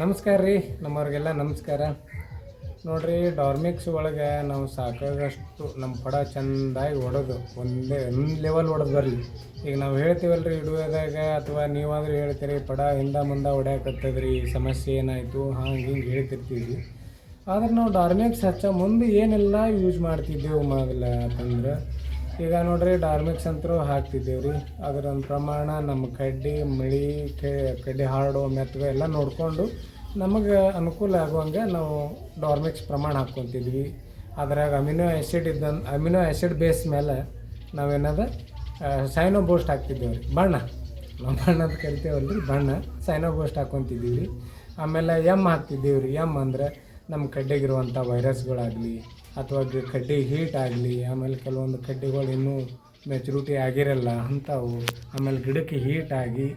ನಮಸ್ಕಾರ ರೀ, ನಮ್ಮವ್ರಿಗೆಲ್ಲ ನಮಸ್ಕಾರ. ನೋಡಿರಿ ಡಾರ್ಮಿಕ್ಸ್ ಒಳಗೆ ನಾವು ಸಾಕಾಗಷ್ಟು ನಮ್ಮ ಪಡ ಚೆಂದಾಗಿ ಹೊಡೋದು ಒಂದೇ, ಒಂದು ಲೆವೆಲ್ ಹೊಡೆದು ಬರಲಿ. ಈಗ ನಾವು ಹೇಳ್ತೀವಲ್ಲ ರೀ ಹಿಡಿಯೋದಾಗ ಅಥವಾ ನೀವಾದರೂ ಹೇಳ್ತೀರಿ, ಪಡ ಹಿಂದ ಮುಂದೆ ಹೊಡ್ಯಾಕತ್ತದ್ರಿ, ಸಮಸ್ಯೆ ಏನಾಯಿತು ಹಾಗೆ ಹಿಂಗೆ ಹೇಳ್ತಿರ್ತೀವಿ. ಆದ್ರೆ ನಾವು ಡಾರ್ಮಿಕ್ಸ್ ಹಚ್ಚ ಮುಂದೆ ಏನೆಲ್ಲ ಯೂಸ್ ಮಾಡ್ತಿದ್ದೆವು ಮೊದಲ ಅಂತಂದ್ರೆ ಈಗ ನೋಡ್ರಿ ಡಾರ್ಮಿಕ್ಸ್ ಅಂತರೂ ಹಾಕ್ತಿದ್ದೇವೆ ರೀ ಅದರ ಪ್ರಮಾಣ ನಮ್ಮ ಕಡ್ಡಿ, ಮಳಿ ಕಡ್ಡಿ ಹಾರಡೋ ಮೆತ್ತಗೆ ಎಲ್ಲ ನೋಡಿಕೊಂಡು ನಮಗೆ ಅನುಕೂಲ ಆಗುವಂಗೆ ನಾವು ಡಾರ್ಮಿಕ್ಸ್ ಪ್ರಮಾಣ ಹಾಕ್ಕೊತಿದ್ವಿ. ಅದ್ರಾಗ ಅಮಿನೋ ಆ್ಯಸಿಡ್ ಇದ್ದಂಗೆ, ಅಮಿನೋ ಆ್ಯಸಿಡ್ ಬೇಸ್ ಮೇಲೆ ನಾವೇನದ ಸೈನೋ ಬೋಸ್ಟ್ ಹಾಕ್ತಿದ್ದೇವೆ ರೀ ಬಣ್ಣ. ನಮ್ಮ ಬಣ್ಣ ಅಂತ ಕರಿತೇವಲ್ಲ ರೀ ಬಣ್ಣ. ಸೈನೋ ಬೋಸ್ಟ್ ಹಾಕ್ಕೊತಿದ್ದೀವಿ. ಆಮೇಲೆ ಎಂ ಹಾಕ್ತಿದ್ದೀವಿ ರೀ ಎಂ ಅಂದರೆ ನಮ್ಮ ಕಡ್ಡೆಗಿರುವಂಥ ವೈರಸ್ಗಳಾಗಲಿ ಅಥವಾ ಕಡ್ಡಿ ಹೀಟ್ ಆಗಲಿ, ಆಮೇಲೆ ಕೆಲವೊಂದು ಕಡ್ಡಿಗಳು ಇನ್ನೂ ಮೆಚುರಿಟಿ ಆಗಿರಲ್ಲ ಅಂಥವು, ಆಮೇಲೆ ಗಿಡಕ್ಕೆ ಹೀಟ್ ಆಗಿ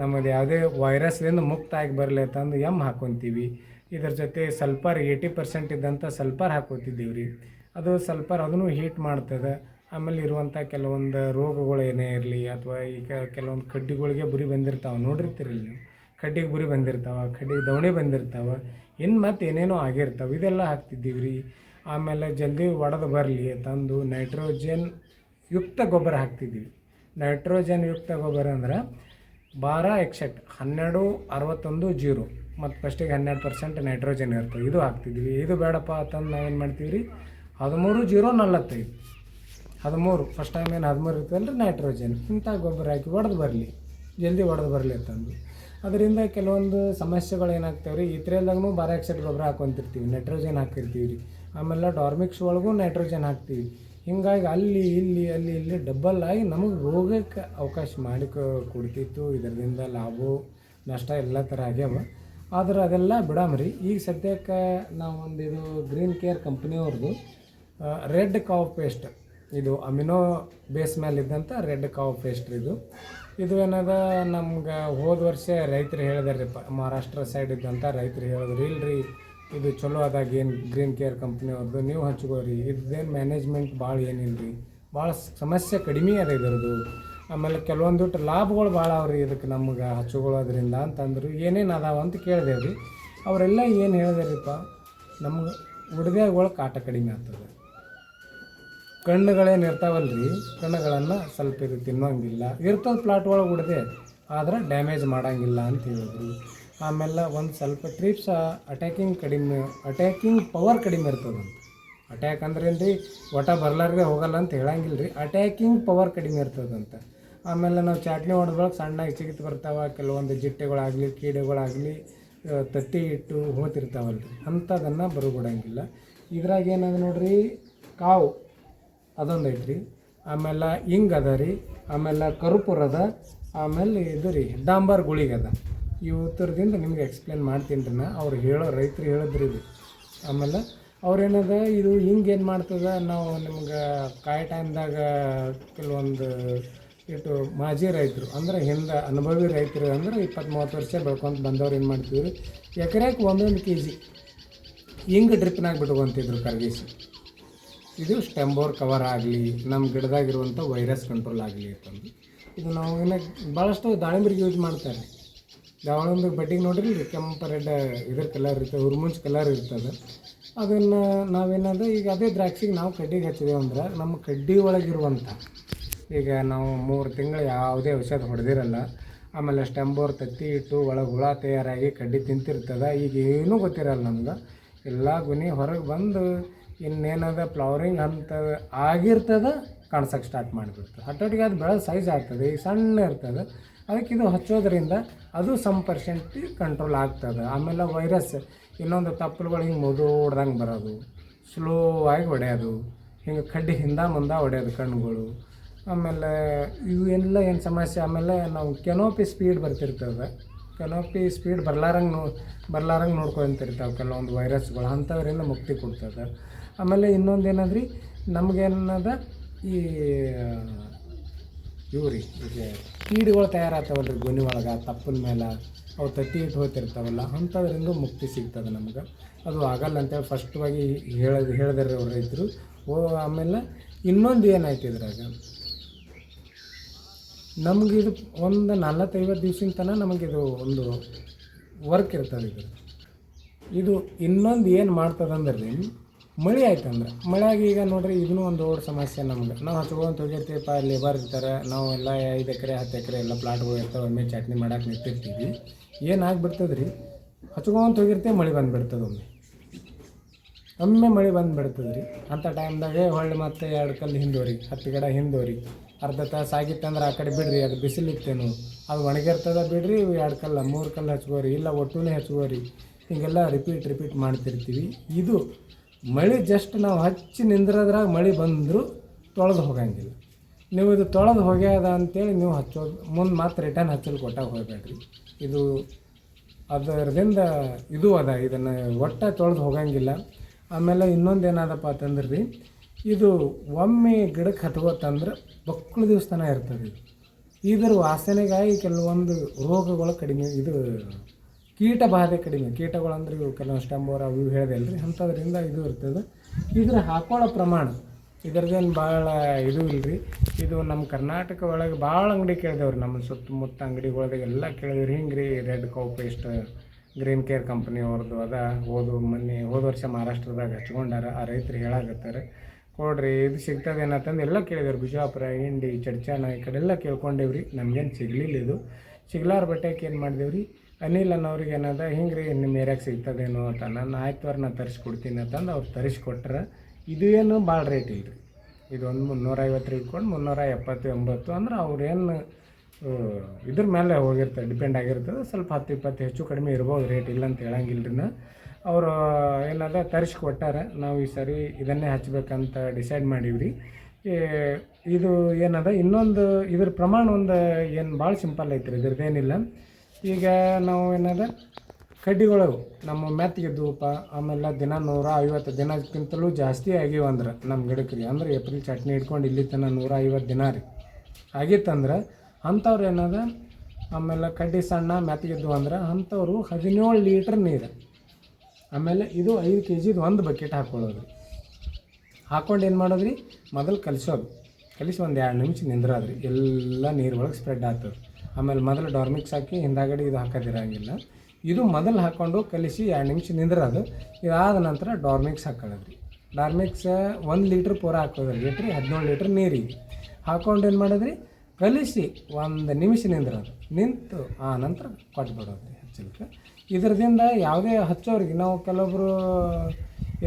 ನಮ್ಮದು ಯಾವುದೇ ವೈರಸ್ದಿಂದ ಮುಕ್ತ ಆಗಿ ಬರಲಿ ಅಂತಂದು ಎಂ ಹಾಕ್ಕೊತೀವಿ ಇದ್ರ ಜೊತೆ ಸಲ್ಫರ್ ಏಯ್ಟಿ ಪರ್ಸೆಂಟ್ ಇದ್ದಂಥ ಸಲ್ಫರ್ ಹಾಕೋತಿದ್ದೀವಿ ರೀ ಅದು ಸಲ್ಫರ್ ಅದನ್ನು ಹೀಟ್ ಮಾಡ್ತದೆ. ಆಮೇಲೆ ಇರುವಂಥ ಕೆಲವೊಂದು ರೋಗಗಳು ಏನೇ ಇರಲಿ ಅಥವಾ ಈಗ ಕೆಲವೊಂದು ಕಡ್ಡಿಗಳಿಗೆ ಬುರಿ ಬಂದಿರ್ತಾವೆ ನೋಡಿರ್ತೀರಿ ನೀವು. ಕಡ್ಡಿಗೆ ಬುರಿ ಬಂದಿರ್ತಾವೆ, ಕಡ್ಡಿಗೆ ದವಣಿ ಬಂದಿರ್ತಾವೆ. ಇನ್ನು ಮತ್ತೆ ಏನೇನೋ ಆಗಿರ್ತಾವೆ, ಇದೆಲ್ಲ ಹಾಕ್ತಿದ್ದೀವಿ ರೀ ಆಮೇಲೆ ಜಲ್ದಿ ಒಡೆದು ಬರಲಿ ತಂದು ನೈಟ್ರೋಜನ್ ಯುಕ್ತ ಗೊಬ್ಬರ ಹಾಕ್ತಿದ್ದೀವಿ. ನೈಟ್ರೋಜನ್ ಯುಕ್ತ ಗೊಬ್ಬರ ಅಂದ್ರೆ ಬಾರ ಎಕ್ಸೆಟ್ ಹನ್ನೆರಡು, ಅರವತ್ತೊಂದು ಜೀರೋ. ಮತ್ತು ಫಸ್ಟಿಗೆ ಹನ್ನೆರಡು ಪರ್ಸೆಂಟ್ ನೈಟ್ರೋಜನ್ ಇರ್ತದೆ ಇದು ಹಾಕ್ತಿದ್ವಿ ಇದು ಬೇಡಪ್ಪ ಅಂತಂದು ನಾವೇನು ಮಾಡ್ತೀವಿ ರೀ ಹದಿಮೂರು ಜೀರೋ ನಲವತ್ತೈದು. ಹದಿಮೂರು ಫಸ್ಟ್ ಟೈಮ್ ಏನು ಹದಿಮೂರು ಇರ್ತದಲ್ಲ ರೀ ನೈಟ್ರೋಜನ್ ಇಂಥ ಗೊಬ್ಬರ ಹಾಕಿ ಒಡೆದು ಬರಲಿ. ಜಲ್ದಿ ಒಡೆದು ಬರಲಿ ಅಂತಂದು ಅದರಿಂದ ಕೆಲವೊಂದು ಸಮಸ್ಯೆಗಳು ಏನಾಗ್ತಾವೆ ರೀ ಇತರೆಲ್ಲಾಗೂ ಬಾರಾಕ್ಸೈಡ್ ಗೊಬ್ಬರ ಹಾಕೊತಿರ್ತೀವಿ ನೈಟ್ರೋಜನ್ ಹಾಕಿರ್ತೀವಿ ರೀ. ಆಮೇಲೆ ಡಾರ್ಮಿಕ್ಸ್ ಒಳಗೂ ನೈಟ್ರೋಜನ್ ಹಾಕ್ತೀವಿ. ಹಿಂಗಾಗಿ ಅಲ್ಲಿ, ಇಲ್ಲಿ ಅಲ್ಲಿ, ಇಲ್ಲಿ ಡಬ್ಬಲ್ ಆಗಿ ನಮಗೆ ರೋಗಕ್ಕೆ ಅವಕಾಶ ಮಾಡಿ ಕೊಡ್ತಿತ್ತು. ಇದರಿಂದ ಲಾಭ ನಷ್ಟ ಎಲ್ಲ ಥರ ಆಗ್ಯಾವ. ಆದ್ರೆ ಅದೆಲ್ಲ ಬಿಡಾಮ್ರಿ ಈಗ ಸದ್ಯಕ್ಕೆ ನಾವು ಒಂದು ಇದು ಗ್ರೀನ್ ಕೇರ್ ಕಂಪ್ನಿಯವ್ರದ್ದು ರೆಡ್ ಕಾವ್ ಪೇಸ್ಟ್ ಇದು ಅಮಿನೋ ಬೇಸ್ ಮೇಲೆ ಇದ್ದಂಥ ರೆಡ್ ಕಾವ್ ಪೇಸ್ಟ್ ಇದು. ಇದು ಏನದ, ನಮ್ಗೆ ಹೋದ ವರ್ಷ ರೈತರು ಹೇಳಿದಾರೆ ಮಹಾರಾಷ್ಟ್ರ ಸೈಡ್ ಇದ್ದಂಥ ರೈತರು ಹೇಳಿದ್ರು, ಇಲ್ರಿ, ಇದು ಚಲೋ ಅದಾಗ ಏನು ಗ್ರೀನ್ ಕೇರ್ ಕಂಪ್ನಿಯವ್ರದ್ದು ನೀವು ಹಚ್ಕೋರಿ ಇದೇನು ಮ್ಯಾನೇಜ್ಮೆಂಟ್ ಭಾಳ ಏನಿಲ್ಲ ರೀ ಭಾಳ ಸಮಸ್ಯೆ ಕಡಿಮೆ ಅದ ಇದರದು. ಆಮೇಲೆ ಕೆಲವೊಂದಿಟ್ಟು ಲಾಭಗಳು ಭಾಳ ಅವ್ರಿ ಇದಕ್ಕೆ ನಮ್ಗೆ ಹಚ್ಕೊಳ್ಳೋದ್ರಿಂದ ಅಂತಂದ್ರು, ಏನೇನು ಅದಾವ ಅಂತ ಕೇಳಿದೆವು ರೀ ಅವರೆಲ್ಲ ಏನು ಹೇಳಿದಾರಿಪ್ಪ, ನಮ್ಗೆ ಉಡ್ದೆಗಳು ಕಾಟ ಕಡಿಮೆ ಆಗ್ತದೆ. ಕಣ್ಣುಗಳೇನು ಇರ್ತಾವಲ್ರಿ ಕಣ್ಣುಗಳನ್ನು ಸ್ವಲ್ಪ ಇದು ತಿನ್ನೋಂಗಿಲ್ಲ. ಇರ್ತದ ಪ್ಲಾಟ್ ಒಳಗೆ ಉಡ್ದೆ, ಆದ್ರೆ ಡ್ಯಾಮೇಜ್ ಮಾಡೋಂಗಿಲ್ಲ ಅಂತ ಹೇಳಿದ್ರು. ಆಮೇಲೆ ಒಂದು ಸ್ವಲ್ಪ ಟ್ರಿಪ್ಸ್ ಅಟ್ಯಾಕಿಂಗ್ ಕಡಿಮೆ ಅಟ್ಯಾಕಿಂಗ್ ಪವರ್ ಕಡಿಮೆ ಇರ್ತದಂತ. ಅಟ್ಯಾಕ್ ಅಂದ್ರೆ ರೀ ಒಟ ಬರ್ಲಾರ್ದೆ ಹೋಗಲ್ಲ ಅಂತ ಹೇಳಂಗಿಲ್ಲ ರೀ ಅಟ್ಯಾಕಿಂಗ್ ಪವರ್ ಕಡಿಮೆ ಇರ್ತದಂತ. ಆಮೇಲೆ ನಾವು ಚಾಟ್ನಿ ಹೊಡೆದ್ರೊಳಗೆ ಸಣ್ಣಗೆ ಚಿಗಿತ್ ಬರ್ತಾವೆ, ಕೆಲವೊಂದು ಜಿಟ್ಟೆಗಳಾಗಲಿ, ಕೀಡೆಗಳಾಗಲಿ ತತ್ತಿ ಇಟ್ಟು ಹೋತಿರ್ತಾವಲ್ಲ ರೀ ಅಂಥದನ್ನು ಬರಬಿಡಂಗಿಲ್ಲ ಇದ್ರಾಗ ಏನದ ನೋಡ್ರಿ, ಕಾವು. ಅದೊಂದು ಐತ್ರಿ. ಆಮೇಲೆ ಹಿಂಗ್ ಅದ ರೀ. ಆಮೇಲೆ ಕರುಪುರ ಅದ. ಆಮೇಲೆ ಇದು ರೀ, ಡಾಂಬರ್ ಗುಳಿಗದ ಇವು ಥರದಿಂದ ನಿಮ್ಗೆ ಎಕ್ಸ್ಪ್ಲೇನ್ ಮಾಡ್ತೀನಿ ರೀ ನಾ. ಅವ್ರು ಹೇಳೋ ರೈತರು ಹೇಳಿದ್ರಿ ಇದು. ಆಮೇಲೆ ಅವ್ರೇನದ, ಇದು ಹಿಂಗೆ ಏನು ಮಾಡ್ತದ? ನಾವು ನಿಮ್ಗೆ ಕಾಯಿ ಟೈಮ್ದಾಗ ಕೆಲವೊಂದು ಇಟ್ಟು ಮಾಜಿ ರೈತರು, ಅಂದ್ರೆ ಹಿಂದೆ ಅನುಭವಿ ರೈತರು ಅಂದ್ರೆ ಇಪ್ಪತ್ತು ಮೂವತ್ತು ವರ್ಷ ಬೆಳ್ಕೊಂತ ಬಂದವ್ರು ಏನು ಮಾಡ್ತೀವಿ ಎಕರೆಗೆ ಒಂದೊಂದು ಕೆ ಜಿ ಹಿಂಗೆ ಡ್ರಿಪ್ನಾಗ ಬಿಟ್ಕೊಂತಿದ್ರು ಕರಗಿಸಿ. ಇದು ಸ್ಟೆಂಬೋರ್ ಕವರ್ ಆಗಲಿ ನಮ್ಮ ಗಿಡದಾಗಿರುವಂಥ ವೈರಸ್ ಕಂಟ್ರೋಲ್ ಆಗಲಿ ಅಂತಂದು ಇದು ನಾವು ಇನ್ನು ಭಾಳಷ್ಟು ದಾಳಿಂಬರಿಗೆ ಯೂಸ್ ಮಾಡ್ತಾರೆ. ದಾಳಿಂಬೆ ಬಡ್ಡಿಗೆ ನೋಡ್ರಿ, ಕೆಂಪು, ರೆಡ್ ಇದ್ರ ಕಲರ್ ಇರ್ತದೆ, ಹುರ್ಮುಂಚ್ ಕಲರ್ ಇರ್ತದೆ. ಅದನ್ನು ನಾವೇನದ ಈಗ ಅದೇ ದ್ರಾಕ್ಷಿಗೆ ನಾವು ಕಡ್ಡಿಗೆ ಹಚ್ಚಿದೆವು ಅಂದ್ರೆ ನಮ್ಮ ಕಡ್ಡಿ ಒಳಗಿರುವಂಥ ಈಗ ನಾವು ಮೂರು ತಿಂಗಳು ಯಾವುದೇ ಔಷಧ ಹೊಡೆದಿರಲ್ಲ, ಆಮೇಲೆ ಸ್ಟೆಂಬೋರ್ ತತ್ತಿ ಇಟ್ಟು ಒಳಗೆ ಹುಳ ತಯಾರಾಗಿ ಕಡ್ಡಿ ತಿಂತಿರ್ತದೆ, ಈಗ ಏನೂ ಗೊತ್ತಿರಲ್ಲ ನಮ್ಗೆ. ಎಲ್ಲ ಗುಣಿ ಹೊರಗೆ ಬಂದು ಇನ್ನೇನದ ಫ್ಲವರಿಂಗ್ ಅಂತ ಆಗಿರ್ತದೆ, ಕಾಣಿಸೋಕೆ ಸ್ಟಾರ್ಟ್ ಮಾಡಿಬಿಡ್ತದೆ. ಹಟ್ಟೊಟ್ಟಿಗೆ ಅದು ಬೆಳೆದ ಸೈಜ್ ಆಗ್ತದೆ, ಈ ಸಣ್ಣ ಇರ್ತದೆ, ಅದಕ್ಕೆ ಇದು ಹಚ್ಚೋದ್ರಿಂದ ಅದು ಸಮ್ ಪರ್ಸೆಂಟ್ ಕಂಟ್ರೋಲ್ ಆಗ್ತದೆ. ಆಮೇಲೆ ವೈರಸ್ ಇನ್ನೊಂದು ತಪ್ಪಲುಗಳು ಹಿಂಗೆ ಮುದೋಡ್ದಂಗೆ ಹೊಡ್ದಂಗೆ ಬರೋದು ಸ್ಲೋ ಆಗಿ ಹೊಡೆಯೋದು, ಹಿಂಗೆ ಕಡ್ಡಿ ಹಿಂದ ಮುಂದೆ ಹೊಡೆಯೋದು ಕಣ್ಣುಗಳು. ಆಮೇಲೆ ಇವು ಎಲ್ಲ ಏನು ಸಮಸ್ಯೆ? ಆಮೇಲೆ ನಾವು ಕೆನೋಪಿ ಸ್ಪೀಡ್ ಬರ್ತಿರ್ತದೆ. ಕೆನೋಪಿ ಸ್ಪೀಡ್ ಬರ್ಲಾರಂಗೆ ನೋ ಬರ್ಲಾರಂಗೆ ನೋಡ್ಕೊಂತಿರ್ತಾವೆ ಕೆಲವೊಂದು ವೈರಸ್ಗಳು ಅಂಥವ್ರಿಂದ ಮುಕ್ತಿ ಕೊಡ್ತದೆ. ಆಮೇಲೆ ಇನ್ನೊಂದು ಏನಂದ್ರಿ, ನಮಗೇನದ ಈ ಇವು ರೀ ಈಗ ಕೀಡುಗಳು ತಯಾರಾಗ್ತಾವಲ್ಲ ರೀ ಗೊನೆ ಒಳಗೆ, ತಪ್ಪಿನ ಮೇಲೆ, ಅವು ತತ್ತಿ ಇಟ್ಟು ಹೋಗ್ತಿರ್ತಾವಲ್ಲ, ಅಂಥದ್ರಿಂದ ಮುಕ್ತಿ ಸಿಗ್ತದೆ ನಮ್ಗೆ. ಅದು ಆಗಲ್ಲ ಅಂತೇಳಿ ಫಸ್ಟ್ವಾಗಿ ಹೇಳೋದು ಹೇಳಿದಾರೆ ಅವ್ರು ರೈತರು. ಓ, ಆಮೇಲೆ ಇನ್ನೊಂದು ಏನಾಯ್ತು ಇದ್ರಾಗ, ನಮಗೆ ಇದು ಒಂದು ನಲ್ವತ್ತೈವತ್ತು ದಿವ್ಸಿನ ತನಕ ನಮಗಿದು ಒಂದು ವರ್ಕ್ ಇರ್ತದೆ ಇದು. ಇದು ಇನ್ನೊಂದು ಏನು ಮಾಡ್ತದಂದ್ರೆ ಮಳೆ ಆಯ್ತಂದ್ರೆ. ಮಳೆಯಾಗ ಈಗ ನೋಡ್ರಿ ಇದನ್ನು ಒಂದು ದೊಡ್ಡ ಸಮಸ್ಯೆ ನಮ್ಗೆ ನಾವು ಹಚ್ಕೊಂತ ಹೋಗಿರ್ತೀವಪ್ಪ ಲೇಬರ್ ಇರ್ತಾರೆ. ನಾವು ಎಲ್ಲ ಐದು ಎಕರೆ, ಹತ್ತು ಎಕರೆ ಎಲ್ಲ ಪ್ಲಾಟ್ಗಳು ಇರ್ತಾವೆ, ಒಮ್ಮೆ ಚಟ್ನಿ ಮಾಡಕ್ಕೆ ನಿಂತಿರ್ತೀವಿ. ಏನಾಗ್ಬಿಡ್ತದೆ ರೀ ಹಚ್ಕೊಂತ ಹೋಗಿರ್ತೀವಿ, ಮಳೆ ಬಂದುಬಿಡ್ತದೆ ಒಮ್ಮೆ. ಒಮ್ಮೆ ಮಳೆ ಬಂದುಬಿಡ್ತದೆ ರೀ ಅಂಥ ಟೈಮ್ದಾಗೆ ಹೊಳ್ಳಿ ಮತ್ತೆ ಎರಡು ಕಲ್ಲು ಹಿಂದೋರಿ, ಹತ್ತು ಗಿಡ ಹಿಂದೋರಿ. ಅರ್ಧ ತಾಸು ಆಗಿತ್ತಂದ್ರೆ ಆ ಕಡೆ ಬಿಡ್ರಿ, ಅದು ಬಿಸಿಲಿತ್ತೇನು. ಅದು ಒಣಗಿರ್ತದ ಬಿಡ್ರಿ, ಎರಡು ಕಲ್ಲು, ಮೂರು ಕಲ್ಲು ಹಚ್ಕೋರಿ, ಇಲ್ಲ ಒಟ್ಟುನೇ ಹಚ್ಕೋರಿ. ಹೀಗೆಲ್ಲ ರಿಪೀಟ್ ರಿಪೀಟ್ ಮಾಡ್ತಿರ್ತೀವಿ. ಇದು ಮಳೆ ಜಸ್ಟ್ ನಾವು ಹಚ್ಚಿ ನಿಂದ್ರದ್ರಾಗ ಮಳೆ ಬಂದರೂ ತೊಳೆದು ಹೋಗಂಗಿಲ್ಲ. ನೀವು ಇದು ತೊಳೆದು ಹೋಗ್ಯದ ಅಂತೇಳಿ ನೀವು ಹಚ್ಚೋದು. ಮುಂದೆ ಮಾತ್ರ ರಿಟರ್ನ್ ಹಚ್ಚಲು ಕೊಟ್ಟಾಗ ಹೋಗ್ಬೇಡ್ರಿ. ಇದು ಅದರದಿಂದ ಇದು ಅದ. ಇದನ್ನು ಒಟ್ಟ ತೊಳೆದು ಹೋಗಂಗಿಲ್ಲ. ಆಮೇಲೆ ಇನ್ನೊಂದು ಏನಾದಪ್ಪ ಅಂತಂದ್ರೆ ರೀ ಇದು ಒಮ್ಮೆ ಗಿಡಕ್ಕೆ ಹತ್ಕೋತಂದ್ರೆ ಬಕ್ಕಳು ದಿವಸ ತನಕ ಇರ್ತದೆ. ಇದು ಇದರ ವಾಸನೆಗಾಗಿ ಕೆಲವೊಂದು ರೋಗಗಳು ಕಡಿಮೆ, ಇದು ಕೀಟ ಬಾಧೆ ಕಡಿಮೆ. ಕೀಟಗಳಂದ್ರೆ ಇವು ಕೆಲವು ಸ್ಟಂಬೋರ ಅವು ಇವು ಹೇಳಿದೆ ಅಲ್ರಿ? ಅಂಥದ್ರಿಂದ ಇದು ಇರ್ತದೆ. ಇದ್ರ ಹಾಕೊಳ್ಳೋ ಪ್ರಮಾಣ. ಇದ್ರದ್ದೇನು ಭಾಳ ಇದು ಇಲ್ರಿ? ಇದು ನಮ್ಮ ಕರ್ನಾಟಕ ಒಳಗೆ ಭಾಳ ಅಂಗಡಿ ಕೇಳಿದೆವ್ರಿ ನಮ್ಮ ಸುತ್ತಮುತ್ತ ಅಂಗಡಿಗಳ್ದಾಗ ಎಲ್ಲ ಕೇಳಿದ್ರಿ. ಹಿಂಗೆ ರೀ red cow paste green care company ಅವ್ರದ್ದು ಅದ. ಹೋದು ಮೊನ್ನೆ, ಹೋದ ವರ್ಷ ಮಹಾರಾಷ್ಟ್ರದಾಗ ಹಚ್ಕೊಂಡಾರ. ಆ ರೈತರು ಹೇಳಾಕತ್ತಾರೆ. ಕೊಡ್ರಿ, ಇದು ಸಿಗ್ತದೆ ಏನಂತಂದು ಎಲ್ಲ ಕೇಳಿದ್ರು ಬಿಜಾಪುರ ಇಂಡಿ ಚಡ್ಚಾನ ಈ ಕಡೆ ಎಲ್ಲ ಕೇಳ್ಕೊಂಡೇವ್ರಿ. ನಮ್ಗೇನು ಸಿಗಲಿಲ್ಲ ಇದು. ಸಿಗ್ಲಾರ ಬಟ್ಟೆಗೆ ಏನು ಮಾಡಿದೆವ್ರಿ? ಅನಿಲ್ ಅನ್ನೋರಿಗೆ ಏನದ ಹಿಂಗೆ ರೀ ನಿಮ್ಮ ಏರಿಯಾಗೆ ಸಿಗ್ತದೇನೋ ಅಂತ ನಾನು ಆಯ್ತು ನಾನು ತರಿಸ್ಕೊಡ್ತೀನಿ ಅಂತಂದು ಅವ್ರು ತರಿಸ್ಕೊಟ್ರೆ ಇದು ಏನು ಭಾಳ ರೇಟ್ ಇಲ್ಲ ರೀ ಇದು ಒಂದು ಮುನ್ನೂರೈವತ್ತು ಇಟ್ಕೊಂಡು ಮುನ್ನೂರ ಎಪ್ಪತ್ತು ಎಂಬತ್ತು ಅಂದ್ರೆ ಅವ್ರೇನು ಇದ್ರ ಮೇಲೆ ಹೋಗಿರ್ತದೆ, ಡಿಪೆಂಡ್ ಆಗಿರ್ತದೆ. ಸ್ವಲ್ಪ ಹತ್ತು ಇಪ್ಪತ್ತು ಹೆಚ್ಚು ಕಡಿಮೆ ಇರ್ಬೋದು ರೇಟ್ ಇಲ್ಲ ಅಂತ ಹೇಳಂಗಿಲ್ಲ ರೀ ಅವರು ಏನದ ತರಿಸ್ಕೊಟ್ಟಾರೆ, ನಾವು ಈ ಸರಿ ಇದನ್ನೇ ಹಚ್ಬೇಕಂತ ಡಿಸೈಡ್ ಮಾಡಿವ್ರಿ. ಇದು ಏನದ, ಇನ್ನೊಂದು ಇದ್ರ ಪ್ರಮಾಣ ಒಂದು ಏನು ಭಾಳ ಸಿಂಪಲ್ ಐತ್ರಿ, ಇದ್ರದ್ದೇನಿಲ್ಲ. ಈಗ ನಾವು ಏನದ ಕಡ್ಡಿಗಳು ನಮ್ಮ ಮೆತ್ತಿಗೆದ್ದುಪ್ಪ ಆಮೇಲೆ ದಿನ ನೂರ ಐವತ್ತು ದಿನಕ್ಕಿಂತಲೂ ಜಾಸ್ತಿ ಆಗಿವೆ ಅಂದ್ರೆ ನಮ್ಮ ಗಿಡಕ್ಕೆ ರೀ ಅಂದ್ರೆ ಏಪ್ರಿಲ್ ಚಟ್ನಿ ಹಿಡ್ಕೊಂಡು ಇಲ್ಲಿ ತನಕ ನೂರ ಐವತ್ತು ದಿನ ರೀ. ಆಗಿತ್ತಂದ್ರೆ ಅಂಥವ್ರು ಏನದ, ಆಮೇಲೆ ಕಡ್ಡಿ ಸಣ್ಣ ಮೆತ್ತಿಗೆದ್ದು ಅಂದ್ರೆ ಅಂಥವ್ರು ಹದಿನೇಳು ಲೀಟ್ರ್ ನೀರು. ಆಮೇಲೆ ಇದು ಐದು ಕೆ ಜಿದು ಒಂದು ಬಕೆಟ್ ಹಾಕ್ಕೊಳ್ಳೋದು. ಹಾಕ್ಕೊಂಡು ಏನು ಮಾಡೋದ್ರಿ, ಮೊದಲು ಕಲಿಸೋದು. ಕಲಿಸಿ ಒಂದು ಎರಡು ನಿಮಿಷ ನಿಂದ್ರಾದ್ರಿ, ಎಲ್ಲ ನೀರು ಒಳಗೆ ಸ್ಪ್ರೆಡ್ ಆಗ್ತದೆ. ಆಮೇಲೆ ಮೊದಲು ಡಾರ್ಮಿಕ್ಸ್ ಹಾಕಿ ಹಿಂದಾಗಡೆ ಇದು ಹಾಕೋದಿರಂಗಿಲ್ಲ. ಇದು ಮೊದಲು ಹಾಕ್ಕೊಂಡು ಕಲಿಸಿ ಎರಡು ನಿಮಿಷ ನಿಂದ್ರದು. ಇದಾದ ನಂತರ ಡಾರ್ಮಿಕ್ಸ್ ಹಾಕೊಳ್ಳೋದ್ರಿ. ಡಾರ್ಮಿಕ್ಸ್ ಒಂದು ಲೀಟ್ರ್ ಪೂರ ಹಾಕೋದ್ರಿ. ಲೀಟ್ರಿ ಹದಿನೇಳು ಲೀಟ್ರ್ ನೀರಿಗೆ. ಹಾಕ್ಕೊಂಡು ಏನು ಮಾಡೋದ್ರಿ? ಕಲಿಸಿ ಒಂದು ನಿಮಿಷ ನಿಂದ್ರದು. ನಿಂತು ಆ ನಂತರ ಕೊಟ್ಬಿಡೋದ್ರಿ ಹಚ್ಚಲಿಕ್ಕೆ ಇದರದಿಂದ ಯಾವುದೇ ಹಚ್ಚೋರಿಗೆ ನಾವು ಕೆಲವೊಬ್ಬರು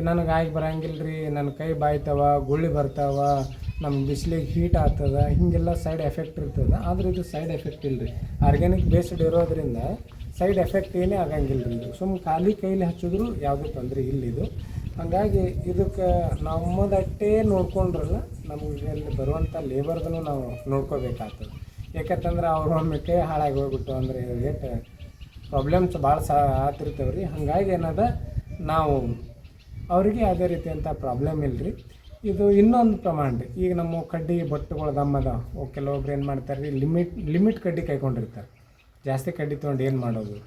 ನನಗೆ ಆಗಿ ಬರಂಗಿಲ್ಲ ರೀ ನನ್ನ ಕೈ ಬಾಯ್ತವ, ಗುಳ್ಳಿ ಬರ್ತಾವ ನಮ್ಮ ಬಿಸಿಲಿಗೆ ಹೀಟ್ ಆಗ್ತದ, ಹೀಗೆಲ್ಲ ಸೈಡ್ ಎಫೆಕ್ಟ್ ಇರ್ತದೆ. ಆದ್ರೆ ಇದು ಸೈಡ್ ಎಫೆಕ್ಟ್ ಇಲ್ಲ ರೀ ಆರ್ಗ್ಯಾನಿಕ್ ಬೇಸ್ಡ್ ಇರೋದ್ರಿಂದ ಸೈಡ್ ಎಫೆಕ್ಟ್ ಏನೇ ಆಗಂಗಿಲ್ಲ ರೀ ಇದು. ಸುಮ್ಮನೆ ಖಾಲಿ ಕೈಲಿ ಹಚ್ಚಿದ್ರು ಯಾವುದೂ ತೊಂದರೆ ಇಲ್ಲ ಇದು. ಹಾಗಾಗಿ ಇದಕ್ಕೆ ನಮ್ಮದಟ್ಟೇ ನೋಡ್ಕೊಂಡ್ರಲ್ಲ, ನಮಗೆ ಇಲ್ಲಿ ಬರುವಂಥ ಲೇಬರ್ದನ್ನು ನಾವು ನೋಡ್ಕೋಬೇಕಾಗ್ತದೆ. ಯಾಕಂತಂದ್ರೆ ಅವ್ರ ಒಮ್ಮೆ ಕೈ ಹಾಳಾಗಿ ಹೋಗ್ಬಿಟ್ಟು ಅಂದರೆ ರೇಟ್ ಪ್ರಾಬ್ಲಮ್ಸ್ ಭಾಳ ಸಹ ಆತಿರ್ತೇವೆ ರೀ ಹಾಗಾಗಿ ಏನದ, ನಾವು ಅವರಿಗೆ ಯಾವುದೇ ರೀತಿಯಂಥ ಪ್ರಾಬ್ಲಮ್ ಇಲ್ಲ ರೀ ಇದು ಇನ್ನೊಂದು ಪ್ರಮಾಣ ರೀ. ಈಗ ನಮ್ಮ ಕಡ್ಡಿ ಬಟ್ಟುಗಳು ದಮ್ಮದ ಕೆಲವೊಬ್ರು ಏನು ಮಾಡ್ತಾರೆ ರೀ, ಲಿಮಿಟ್ ಲಿಮಿಟ್ ಕಡ್ಡಿ ಕೈಕೊಂಡಿರ್ತಾರೆ ಜಾಸ್ತಿ ಕಡ್ಡಿ ತೊಗೊಂಡು ಏನು ಮಾಡೋದು?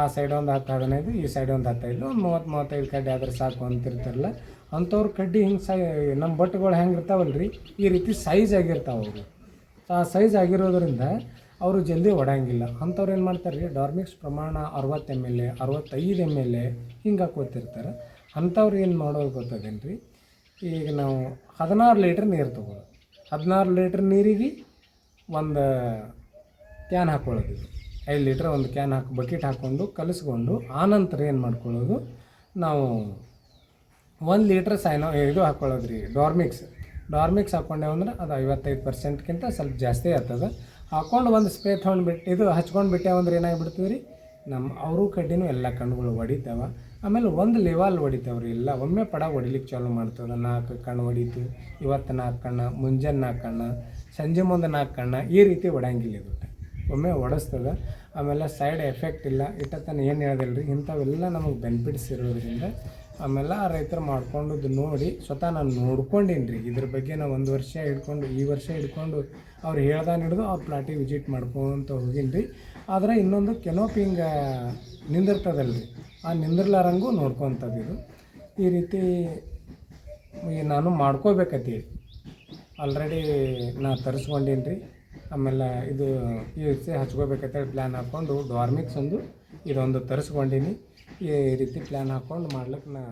ಆ ಸೈಡ್ ಒಂದು ಹತ್ತು ಹದಿನೈದು, ಈ ಸೈಡ್ ಒಂದು ಹತ್ತೈದು ಒಂದು ಮೂವತ್ತು, ಮೂವತ್ತೈದು ಕಡ್ಡಿ ಆದರೆ ಸಾಕು ಅಂತಿರ್ತಾರಲ್ಲ, ಅಂಥವ್ರು ಕಡ್ಡಿ ಹಿಂಗೆ ಸೈ ನಮ್ಮ ಬಟ್ಟುಗಳು ಹೆಂಗೆ ಇರ್ತಾವಲ್ಲ ರೀ ಈ ರೀತಿ ಸೈಜ್ ಆಗಿರ್ತಾವೆ ಅವರು. ಆ ಸೈಜ್ ಆಗಿರೋದ್ರಿಂದ ಅವರು ಜಲ್ದಿ ಒಡಂಗಿಲ್ಲ. ಅಂಥವ್ರು ಏನು ಮಾಡ್ತಾರೆ ರೀ, ಡಾರ್ಮಿಕ್ಸ್ ಪ್ರಮಾಣ ಅರವತ್ತು ಎಂ ಎಲ್ ಎ ಅರವತ್ತೈದು ಎಂ ಎಲ್ ಎ ಹಿಂಗೆ ಹಾಕೋತಿರ್ತಾರೆ ಅಂಥವ್ರು ಏನು ಮಾಡೋದು ಗೊತ್ತದೇನು ರೀ ಈಗ ನಾವು ಹದಿನಾರು ಲೀಟ್ರ್ ನೀರು ತೊಗೊಳ್ಳೋದು. ಹದಿನಾರು ಲೀಟ್ರ್ ನೀರಿಗೆ ಒಂದು ಕ್ಯಾನ್ ಹಾಕ್ಕೊಳ್ಳೋದು ಐದು ಲೀಟ್ರ್ ಒಂದು ಕ್ಯಾನ್ ಹಾಕಿ, ಬಕೆಟ್ ಹಾಕ್ಕೊಂಡು ಕಲಿಸ್ಕೊಂಡು ಆನಂತರ ಏನು ಮಾಡ್ಕೊಳ್ಳೋದು? ನಾವು ಒಂದು ಲೀಟ್ರ್ ಸೈನೋ ಇದು ಹಾಕ್ಕೊಳ್ಳೋದು ರೀ ಡಾರ್ಮಿಕ್ಸ್. ಡಾರ್ಮಿಕ್ಸ್ ಹಾಕ್ಕೊಂಡೇವು ಅಂದ್ರೆ ಅದು ಐವತ್ತೈದು ಪರ್ಸೆಂಟ್ಗಿಂತ ಸ್ವಲ್ಪ ಜಾಸ್ತಿ ಆಗ್ತದೆ. ಹಾಕ್ಕೊಂಡು ಒಂದು ಸ್ಪ್ರೇ ತೊಗೊಂಡ್ಬಿಟ್ಟು ಇದು ಹಚ್ಕೊಂಡು ಬಿಟ್ಟೆ ಅಂದ್ರೆ ಏನಾಗಿಬಿಡ್ತೀವಿ ರೀ ನಮ್ಮ, ಅವರು ಕಡ್ಡಿನೂ ಎಲ್ಲ ಕಣ್ಣುಗಳು ಹೊಡಿತಾವ ಆಮೇಲೆ ಒಂದು ಲೆವಲ್ ಹೊಡಿತಾವೆ ರೀ ಎಲ್ಲ. ಒಮ್ಮೆ ಪಡ ಹೊಡಿಲಿಕ್ಕೆ ಚಾಲು ಮಾಡ್ತದೆ ನಾಲ್ಕು ಕಣ್ಣು ಹೊಡಿತು. ಇವತ್ತು ನಾಲ್ಕು ಕಣ್ಣು, ಮುಂಜಾನೆ ನಾಲ್ಕು ಕಣ್ಣು, ಸಂಜೆ ಮುಂದೆ ನಾಲ್ಕು ಕಣ್ಣು, ಈ ರೀತಿ ಹೊಡಂಗಿಲ್ಲ ಇದು. ಒಮ್ಮೆ ಹೊಡೆಸ್ತದೆ ಆಮೇಲೆ ಸೈಡ್ ಎಫೆಕ್ಟ್ ಇಲ್ಲ. ಇಟ್ಟತನ ಏನು ಹೇಳ್ದಿಲ್ಲ ರೀ ಇಂಥವೆಲ್ಲ ನಮಗೆ ಬೆನಿಫಿಟ್ಸ್ ಇರೋದ್ರಿಂದ ಆಮೇಲೆ ಆ ರೈತರು ಮಾಡ್ಕೊಂಡದ್ದು ನೋಡಿ ಸ್ವತಃ ನಾನು ನೋಡ್ಕೊಂಡೀನಿ ರೀ ಇದ್ರ ಬಗ್ಗೆ ನಾವು ಒಂದು ವರ್ಷ ಹಿಡ್ಕೊಂಡು, ಈ ವರ್ಷ ಹಿಡ್ಕೊಂಡು ಅವ್ರು ಹೇಳ್ದಾನ ಹಿಡಿದು ಅವ್ರ ಪ್ಲಾಟಿ ವಿಸಿಟ್ ಮಾಡ್ಕೊತ ಹೋಗೀನಿ ರೀ ಆದರೆ ಇನ್ನೊಂದು ಕೆನೋಪಿಂಗ್ ನಿಂದಿರ್ತದಲ್ಲ ರೀ ಆ ನಿಂದಿರ್ಲಾರಂಗೂ ನೋಡ್ಕೊತದ್ದು ಇದು. ಈ ರೀತಿ ನಾನು ಮಾಡ್ಕೋಬೇಕತಿ ಆಲ್ರೆಡಿ ನಾ ತರಿಸ್ಕೊಂಡೀನಿ ರೀ ಆಮೇಲೆ ಇದು ಈ ರೀತಿ ಹಚ್ಕೋಬೇಕಂತೇಳಿ ಪ್ಲ್ಯಾನ್ ಹಾಕ್ಕೊಂಡು ಡಾರ್ಮಿಕ್ಸ್ ಒಂದು ಇದೊಂದು ತರಿಸ್ಕೊಂಡೀನಿ. ಈ ರೀತಿ ಪ್ಲ್ಯಾನ್ ಹಾಕ್ಕೊಂಡು ಮಾಡ್ಲಿಕ್ಕೆ ನಾ